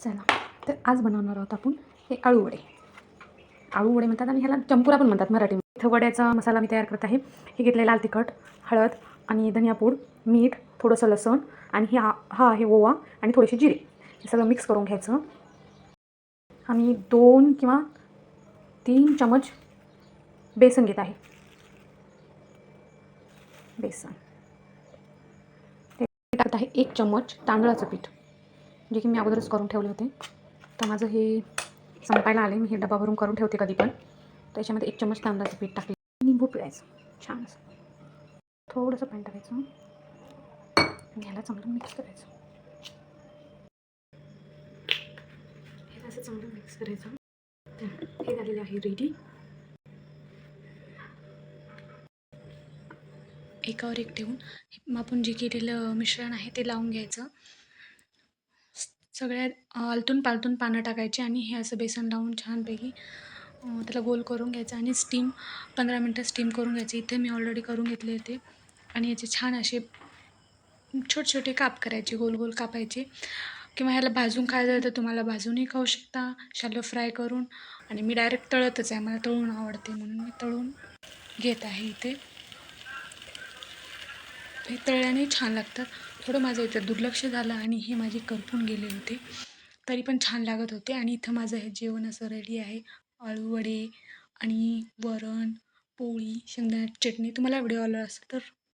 चला तर आज बनवणार आहोत आपण हे आळू वडे. आळू वडे म्हणतात आणि ह्याला चंपुरा पण म्हणतात मराठीमध्ये इथं वड्याचा मसाला मी तयार करत आहे. हे घेतले लाल तिखट हळद आणि धनियापूड मीठ थोडंसं लसण आणि हे हा हे आहे ओवा आणि थोडीशी जिरे. हे सगळं मिक्स करून घ्यायचं. आम्ही दोन किंवा तीन चमच बेसन घेत आहे. बेसन. ते टाकत आहे एक चम्मच तांदळाचं पीठ. जे की मी अगोदरच करून ठेवले होते. तर माझं हे संपायला आले मी हे डबा भरून करून ठेवते कधी पण. त्याच्यामध्ये एक चम्मच तांदळाचं पीठ टाकले. निंबू पिळायचं. छान असं. थोडंसं पाणी टाकायचं. घ्यायला चांगलं मिक्स करायचं. हे असं चांगलं मिक्स करायचं. हे झालेलं आहे रेडी एकावर एक ठेवून. आपण जे केलेलं मिश्रण आहे ते लावून घ्यायचं. सगळ्यात आलतून पालतून पानं टाकायची आणि हे असं बेसन लावून छानपैकी त्याला गोल करून घ्यायचं आणि स्टीम पंधरा मिनटं स्टीम करून घ्यायचे. इथे मी ऑलरेडी करून घेतले होते. आणि याचे छान असे छोटे छोटे काप करायचे गोल गोल कापायचे. किंवा ह्याला भाजून खायचं तर तुम्हाला भाजूनही खाऊ शकता. शालो फ्राय करून आणि मी डायरेक्ट तळतच आहे. मला तळून आवडते म्हणून मी तळून घेत आहे इथे. हे तळल्याने छान लागतात थोडं माझं इथं दुर्लक्ष झालं आणि हे माझे करपून गेले होते. तरी पण छान लागत होते आणि इथं माझं हे जेवण असं रेडी आहे. आळू वडे आणि वरण पोळी शेंगदाण्याची चटणी. तुम्हाला व्हिडिओ आवडला असेल तर